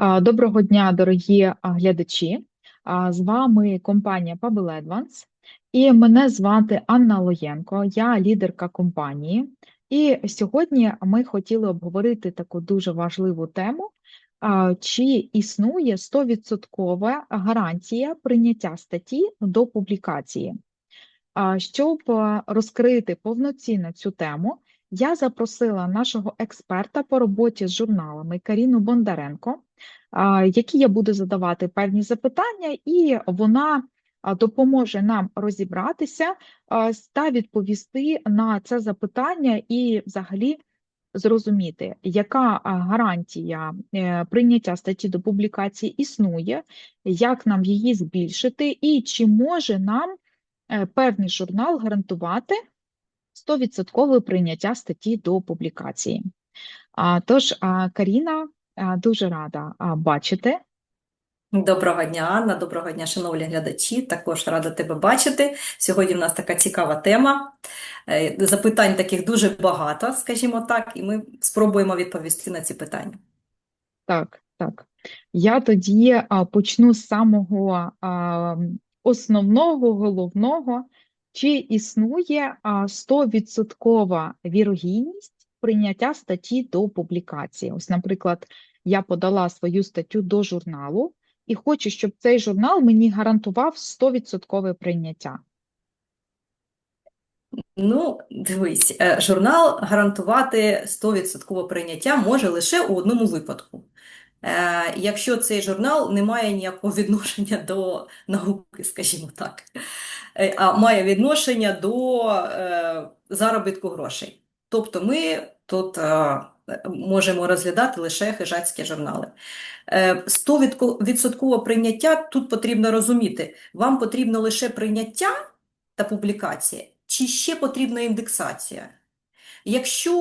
Доброго дня, дорогі глядачі. З вами компанія Pebble Advance. І мене звати Анна Лоєнко, я лідерка компанії. І сьогодні ми хотіли обговорити таку дуже важливу тему, чи існує 100% гарантія прийняття статті до публікації. Щоб розкрити повноцінно цю тему, я запросила нашого експерта по роботі з журналами Каріну Бондаренко, які я буду задавати певні запитання, і вона допоможе нам розібратися та відповісти на це запитання і взагалі зрозуміти, яка гарантія е, прийняття статті до публікації існує, як нам її збільшити, і чи може нам е, певний журнал гарантувати 100% прийняття статті до публікації. А, Тож, а, Каріна, а, дуже рада а, бачити. Доброго дня, Анна, доброго дня, шановні глядачі. Також рада тебе бачити. Сьогодні в нас така цікава тема. Е, Запитань таких дуже багато, скажімо так, і ми спробуємо відповісти на ці питання. Так, так. Я тоді почну з самого основного, головного. Чи існує а, 100% вірогідність прийняття статті до публікації? Ось, наприклад, я подала свою статтю до журналу і хочу, щоб цей журнал мені гарантував 100% прийняття. Ну, дивись, е, журнал гарантувати 100% прийняття може лише у одному випадку. Е, Якщо цей журнал не має ніякого відношення до науки, скажімо так, а має відношення до е, заробітку грошей. Тобто ми тут е, можемо розглядати лише хижацькі журнали. Е, 100% прийняття тут потрібно розуміти, вам потрібно лише прийняття та публікація, чи ще потрібна індексація? Якщо,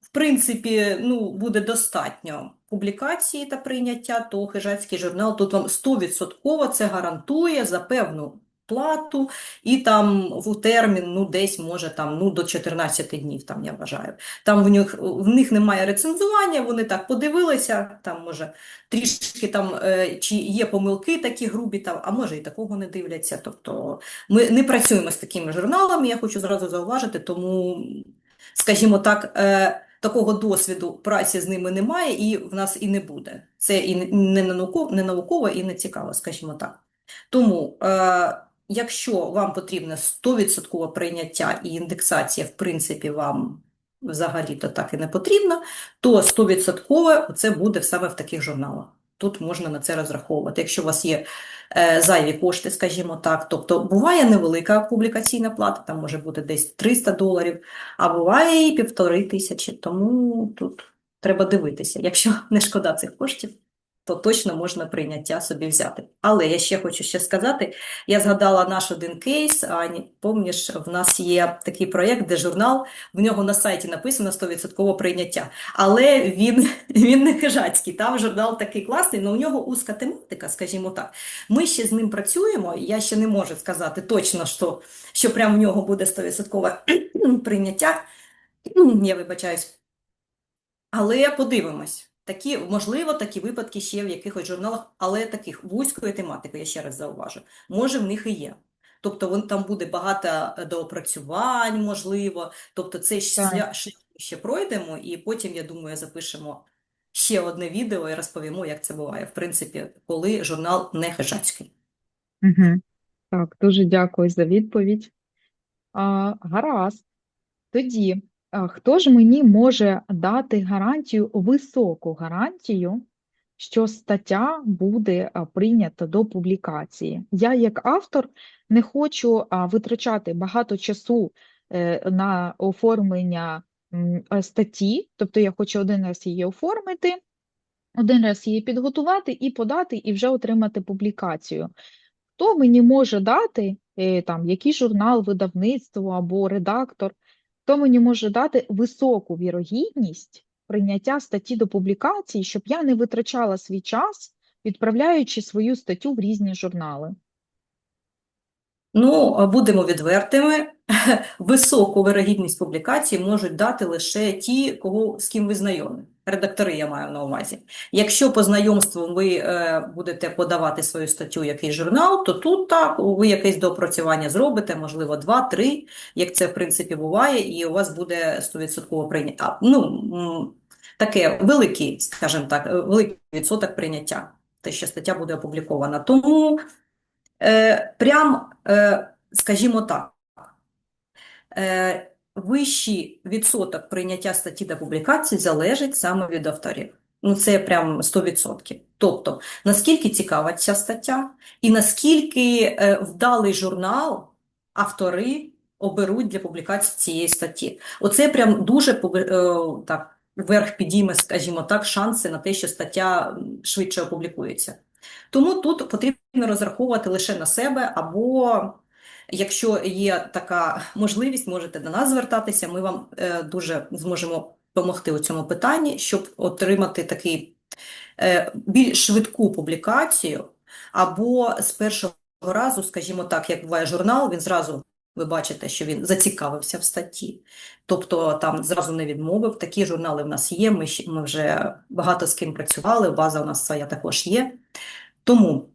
в принципі, ну, буде достатньо публікації та прийняття, то хижацький журнал тут вам 100% це гарантує за певну плату і там в термін, ну, десь може там, ну, до 14 днів, там, я вважаю. Там в них, в них немає рецензування, вони так подивилися, там, може, трішки там, е, чи є помилки такі грубі, там, а може і такого не дивляться. Тобто ми не працюємо з такими журналами, я хочу зразу зауважити, тому, скажімо так, е, такого досвіду праці з ними немає і в нас і не буде. Це і не науково, не науково, і не цікаво, скажімо так. Тому, е, якщо вам потрібно 100% прийняття і індексація, в принципі, вам взагалі-то так і не потрібно, то 100% це буде саме в таких журналах. Тут можна на це розраховувати. Якщо у вас є е, зайві кошти, скажімо так, тобто буває невелика публікаційна плата, там може бути десь 300 доларів, а буває і півтори тисячі, тому тут треба дивитися. Якщо не шкода цих коштів, то точно можна прийняття собі взяти. Але я ще хочу ще сказати, я згадала наш один кейс, Ані, помніш, в нас є такий проєкт, де журнал, в нього на сайті написано 100% прийняття, але він, він не хижацький, там журнал такий класний, але у нього узка тематика, скажімо так. Ми ще з ним працюємо, я ще не можу сказати точно, що, що прямо в нього буде 100% прийняття, я вибачаюсь. Але подивимось. Такі, можливо, такі випадки ще в якихось журналах, але таких вузької тематики, я ще раз зауважу, може в них і є. Тобто вон, там буде багато е, доопрацювань, можливо. Тобто Так. шлях ще пройдемо, і потім, я думаю, запишемо ще одне відео і розповімо, як це буває, в принципі, коли журнал не хижацький. Угу. Так, дуже дякую за відповідь. А, гаразд. Тоді, хто ж мені може дати гарантію, високу гарантію, що стаття буде прийнята до публікації? Я, як автор, не хочу витрачати багато часу е, на оформлення е, статті, тобто я хочу один раз її оформити, один раз її підготувати і подати, і вже отримати публікацію. Хто мені може дати, е, там, який журнал, видавництво або редактор, хто мені може дати високу вірогідність прийняття статті до публікації, щоб я не витрачала свій час, відправляючи свою статтю в різні журнали? Ну, будемо відвертими. Високу вирогідність публікації можуть дати лише ті, кого, з ким ви знайомі. Редактори я маю на увазі. Якщо по знайомству ви е, будете подавати свою статтю якийсь журнал, то тут так, ви якесь доопрацювання зробите, можливо, два-три, як це в принципі буває, і у вас буде 100% прийняття. Ну, таке великий, скажімо так, великий відсоток прийняття, те, що стаття буде опублікована. Тому е, прям, е, скажімо так, е, вищий відсоток прийняття статті та публікацій залежить саме від авторів. Ну, це прям 100%. Тобто, наскільки цікава ця стаття, і наскільки е, вдалий журнал автори оберуть для публікації цієї статті. Оце прям дуже е, так, вверх підійме, скажімо так, шанси на те, що стаття швидше опублікується. Тому тут потрібно розраховувати лише на себе, або якщо є така можливість, можете до нас звертатися. Ми вам е, дуже зможемо допомогти у цьому питанні, щоб отримати такий е, більш швидку публікацію, або з першого разу, скажімо так, як буває журнал, він зразу. Ви бачите, що він зацікавився в статті, тобто там зразу не відмовив. Такі журнали в нас є. Ми, ми вже багато з ким працювали, база у нас своя також є. Тому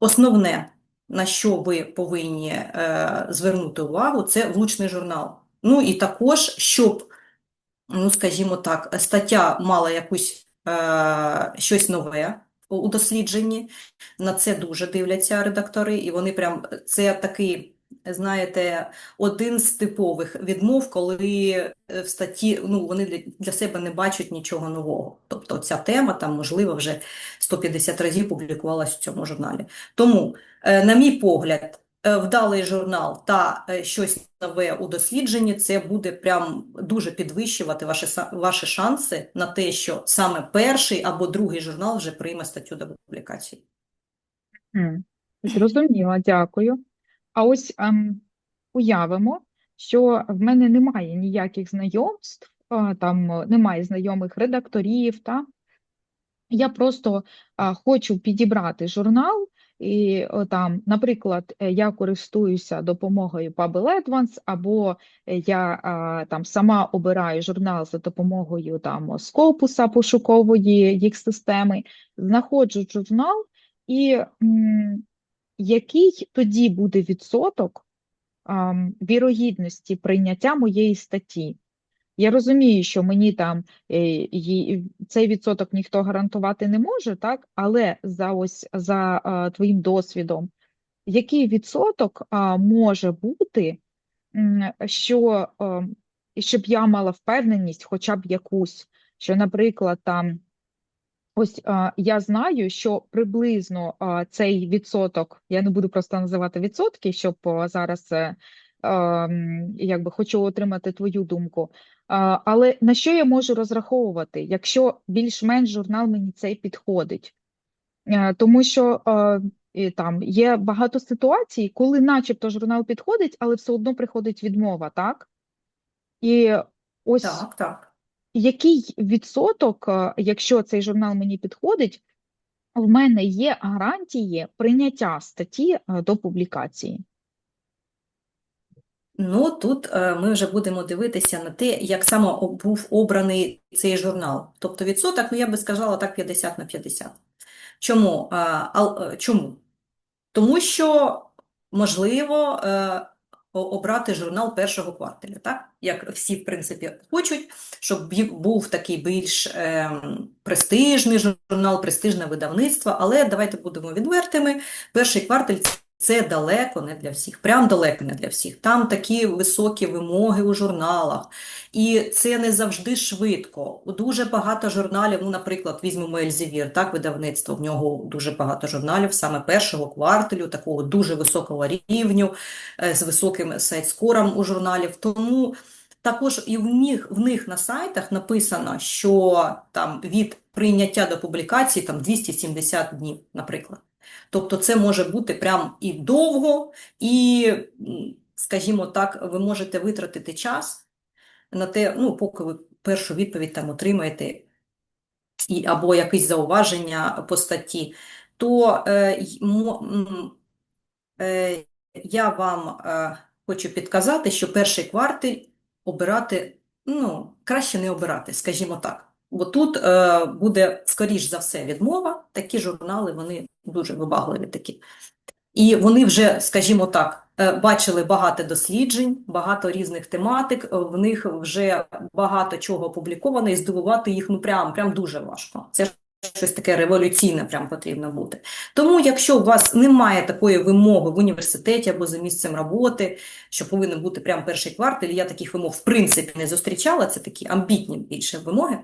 основне, на що ви повинні е, звернути увагу, це влучний журнал. Ну і також, щоб, ну скажімо так, стаття мала якусь е, щось нове у дослідженні. На це дуже дивляться редактори, і вони прям це такий. Знаєте, один з типових відмов, коли е, в статті ну, вони для, себе не бачать нічого нового. Тобто ця тема там, можливо, вже 150 разів публікувалась у цьому журналі. Тому, е, на мій погляд, е, вдалий журнал та щось нове у дослідженні, це буде прям дуже підвищувати ваші, ваші шанси на те, що саме перший або другий журнал вже прийме статтю до публікації. М, Зрозуміла, дякую. А ось ем, уявимо, що в мене немає ніяких знайомств, а, там е, немає знайомих редакторів, та? Я просто а, хочу підібрати журнал, і о, там, наприклад, е, я користуюся допомогою Pubble Advance, або е, я а, там сама обираю журнал за допомогою там Scopus, пошукової їх системи, знаходжу журнал, і м, який тоді буде відсоток ам, вірогідності прийняття моєї статті? Я розумію, що мені там е, цей відсоток ніхто гарантувати не може, так? Але за ось за а, твоїм досвідом, який відсоток а, може бути, що а, щоб я мала впевненість, хоча б якусь, що, наприклад, там ось я знаю, що приблизно цей відсоток, я не буду просто називати відсотки, щоб зараз е, якби хочу отримати твою думку. Але на що я можу розраховувати, якщо більш-менш журнал мені цей підходить? Е, Тому що там є багато ситуацій, коли начебто журнал підходить, але все одно приходить відмова, так? І ось Так, так. Який відсоток, е, якщо цей журнал мені підходить, в мене є гарантії прийняття статті е, до публікації? Ну, тут е, ми вже будемо дивитися на те, як саме був обраний цей журнал. Тобто відсоток, ну я би сказала так, 50 на 50. Чому? Чому? Тому що можливо обрати журнал першого кварталя, так? Як всі, в принципі, хочуть, щоб був такий більш е, престижний журнал, престижне видавництво, але давайте будемо відвертими. Перший квартал це далеко не для всіх, прям далеко не для всіх. Там такі високі вимоги у журналах, і це не завжди швидко. Дуже багато журналів, ну, наприклад, візьмемо Ельзевір, так, видавництво, в нього дуже багато журналів, саме першого кварталю, такого дуже високого рівню, е, з високим сайт-скором у журналів. Тому також і в них, в них на сайтах написано, що там від прийняття до публікації там 270 днів, наприклад. Тобто це може бути прям і довго, і, скажімо так, ви можете витратити час на те, ну, поки ви першу відповідь там отримаєте, і, або якісь зауваження по статті, то е, е, я вам е, хочу підказати, що перший квартал обирати, ну, краще не обирати, скажімо так. Бо тут е, буде, скоріш за все, відмова. Такі журнали, вони дуже вибагливі такі. І вони вже, скажімо так, е, бачили багато досліджень, багато різних тематик, в них вже багато чого опубліковано, і здивувати їх ну прям, прям дуже важко. Це щось таке революційне прям потрібно бути. Тому, якщо у вас немає такої вимоги в університеті або за місцем роботи, що повинен бути прям перший квартал, я таких вимог в принципі не зустрічала, це такі амбітні більше вимоги,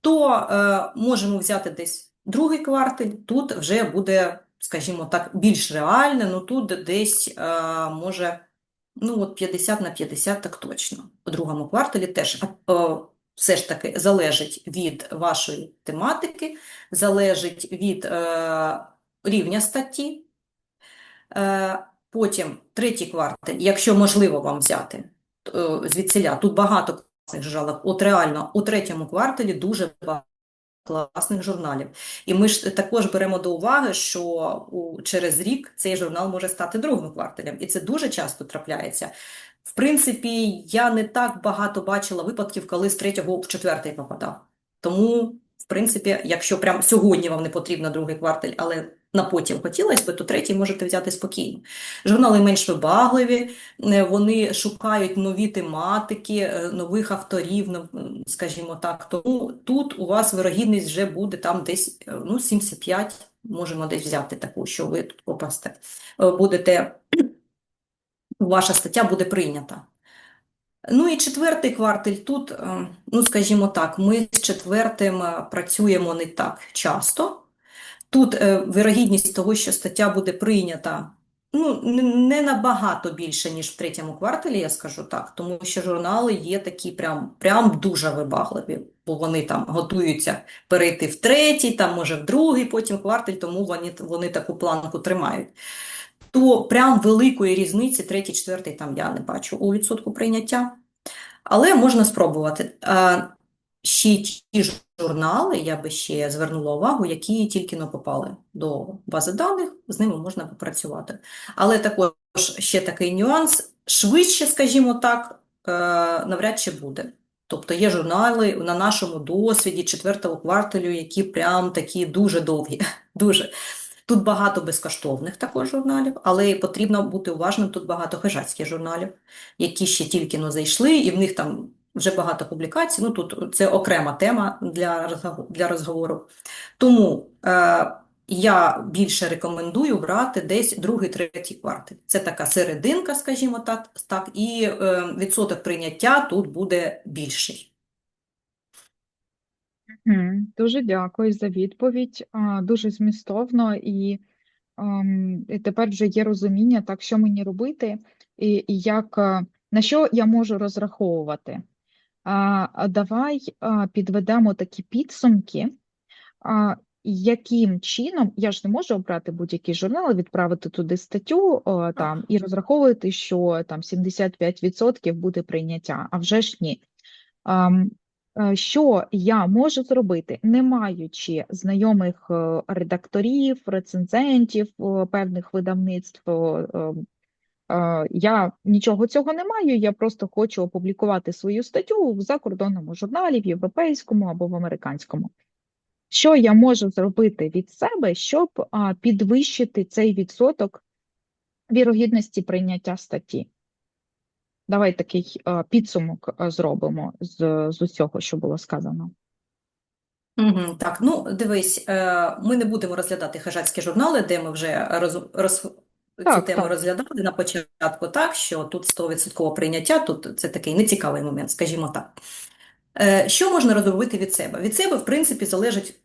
то е, можемо взяти десь другий квартал, тут вже буде скажімо так, більш реальне, ну тут десь е, може ну от 50 на 50 так точно. У другому кварталі теж все ж таки залежить від вашої тематики, залежить від е, рівня статті. Е, потім третій квартал, якщо можливо вам взяти е, звідсіля, тут багато класних жалоб, от реально у третьому кварталі дуже багато класних журналів. І ми ж також беремо до уваги, що у, через рік цей журнал може стати другим кварталем, і це дуже часто трапляється. В принципі, я не так багато бачила випадків, коли з третього в четвертий попадав. Тому, в принципі, якщо прямо сьогодні вам не потрібно другий кварталь, але на потім хотілося б, то третій можете взяти спокійно. Журнали менш вибагливі, е, вони шукають нові тематики, е, нових авторів, скажімо так. Тому тут у вас вирогідність вже буде там десь е, ну, 75, можемо десь взяти таку, що ви тут попасте. Будете, ваша стаття буде прийнята. Ну і четвертий квартал тут, ну скажімо так, ми з четвертим працюємо не так часто. Тут е, вирогідність того, що стаття буде прийнята, ну, не, набагато більше, ніж в третьому кварталі, я скажу так, тому що журнали є такі прям, прям дуже вибагливі, бо вони там готуються перейти в третій, там може в другий, потім кварталь, тому вони, вони таку планку тримають. То прям великої різниці третій, четвертий там я не бачу у відсотку прийняття. Але можна спробувати. Ще ті журнали, я би ще звернула увагу, які тільки не попали до бази даних, з ними можна попрацювати. Але також ще такий нюанс, швидше, скажімо так, е, навряд чи буде. Тобто є журнали на нашому досвіді четвертого кварталю, які прям такі дуже довгі, дуже. Тут багато безкоштовних також журналів, але потрібно бути уважним, тут багато хижацьких журналів, які ще тільки но зайшли, і в них там вже багато публікацій. Ну тут це окрема тема для для розговору. Тому е, я більше рекомендую брати десь другий, третій квартал. Це така серединка, скажімо так, так і е, відсоток прийняття тут буде більший. Дуже дякую за відповідь. Дуже змістовно і, ем, і тепер вже є розуміння, так, що мені робити і, і як, е, на що я можу розраховувати. Давай підведемо такі підсумки. Яким чином я ж не можу обрати будь-який журнал, відправити туди статтю там, і розраховувати, що там 75% буде прийняття, а вже ж ні. Е, Що я можу зробити, не маючи знайомих е, редакторів, рецензентів е, певних видавництв, я нічого цього не маю, я просто хочу опублікувати свою статтю в закордонному журналі, в європейському або в американському. Що я можу зробити від себе, щоб підвищити цей відсоток вірогідності прийняття статті? Давай такий а, підсумок а, зробимо з, з усього, що було сказано. Угу, так, ну дивись, е, ми не будемо розглядати хижацькі журнали, де ми вже роз, роз, цю Так, тему так. розглядали на початку, так, що тут 100% прийняття, тут це такий нецікавий момент, скажімо так. Е, Що можна розробити від себе? Від себе, в принципі, залежить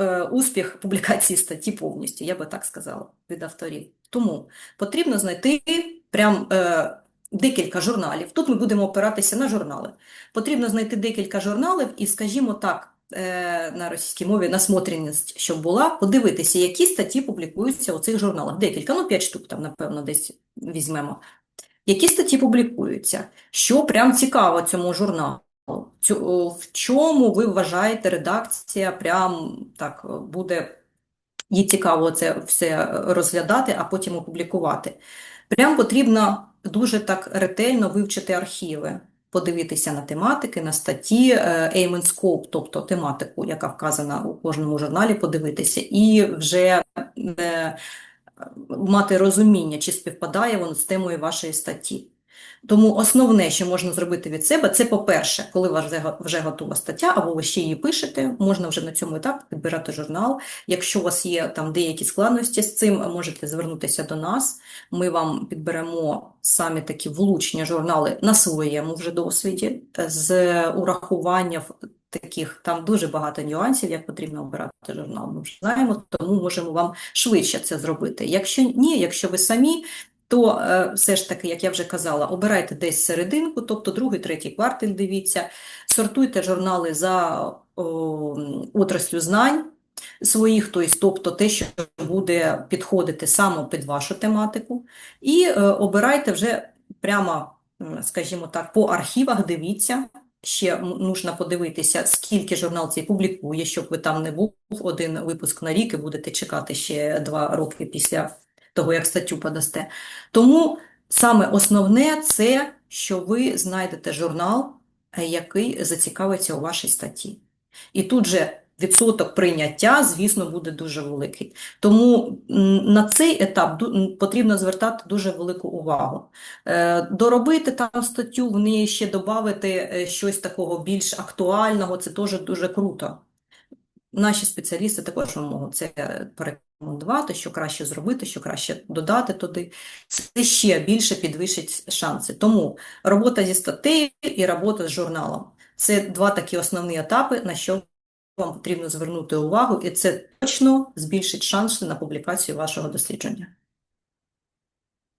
е, успіх публікації статті повністю, я би так сказала, від авторів. Тому потрібно знайти прям е, декілька журналів. Тут ми будемо опиратися на журнали. Потрібно знайти декілька журналів і, скажімо так, на російській мові насмотреність, щоб була, подивитися, які статті публікуються у цих журналах. Декілька, ну 5 штук там, напевно, десь візьмемо. Які статті публікуються? Що прям цікаво цьому журналу? В чому ви вважаєте, редакція прям так е, буде їй цікаво це все розглядати, а потім опублікувати. Прям потрібно дуже так ретельно вивчити архіви. Подивитися на тематики, на статті е, Aim and Scope, тобто тематику, яка вказана у кожному журналі, подивитися, і вже е, мати розуміння, чи співпадає воно з темою вашої статті. Тому основне, що можна зробити від себе, це, по-перше, коли у вас вже- готова стаття, або ви ще її пишете, можна вже на цьому етапі підбирати журнал. Якщо у вас є там деякі складності з цим, можете звернутися до нас. Ми вам підберемо самі такі влучні журнали на своєму вже досвіді, е, з урахуванням таких, там дуже багато нюансів, як потрібно обирати журнал. Ми вже знаємо, тому можемо вам швидше це зробити. Якщо ні, якщо ви самі, то е, все ж таки, як я вже казала, обирайте десь серединку, тобто другий, третій квартал, дивіться, сортуйте журнали за отраслю знань своїх, тобто, тобто те, що буде підходити саме під вашу тематику, і е, обирайте вже прямо, скажімо так, по архівах дивіться. Ще нужно подивитися, скільки журнал цей публікує, щоб ви там не був. Один випуск на рік і будете чекати ще два роки після того, як статтю подасте. Тому саме основне це, що ви знайдете журнал, е, який зацікавиться у вашій статті. І тут же відсоток прийняття, звісно, буде дуже великий. Тому на цей етап потрібно звертати дуже велику увагу. Е, Доробити там статтю, в неї ще додати е, щось такого більш актуального, це теж дуже круто. Наші спеціалісти також можуть це порекомендувати, що краще зробити, що краще додати туди. Це ще більше підвищить шанси. Тому робота зі статтею і робота з журналом. Це два такі основні етапи, на що вам потрібно звернути увагу, і це точно збільшить шанси на публікацію вашого дослідження.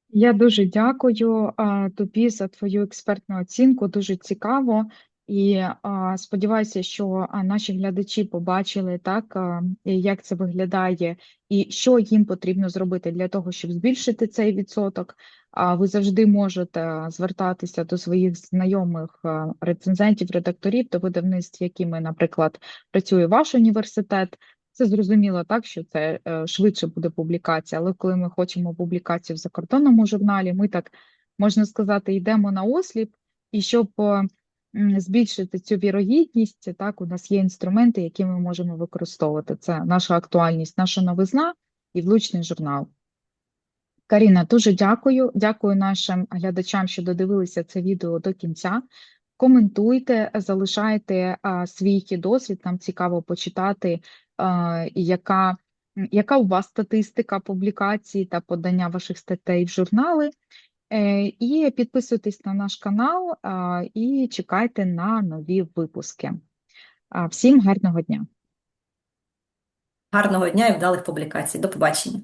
Я дуже дякую тобі за твою експертну оцінку. Дуже цікаво. І а, сподіваюся, що наші глядачі побачили так, а, як це виглядає, і що їм потрібно зробити для того, щоб збільшити цей відсоток. А ви завжди можете звертатися до своїх знайомих рецензентів, редакторів, до видавництв, якими, наприклад, працює ваш університет. Це зрозуміло так, що це е, швидше буде публікація, але коли ми хочемо публікацію в закордонному журналі, ми так, можна сказати, йдемо на осліп, і щоб е, збільшити цю вірогідність, так, у нас є інструменти, які ми можемо використовувати. Це наша актуальність, наша новизна і влучний журнал. Каріна, дуже дякую. Дякую нашим глядачам, що додивилися це відео до кінця. Коментуйте, залишайте а, свій досвід. Нам цікаво почитати, а, яка, яка у вас статистика публікацій та подання ваших статей в журнали. Е, І підписуйтесь на наш канал і чекайте на нові випуски. Всім гарного дня! Гарного дня і вдалих публікацій. До побачення.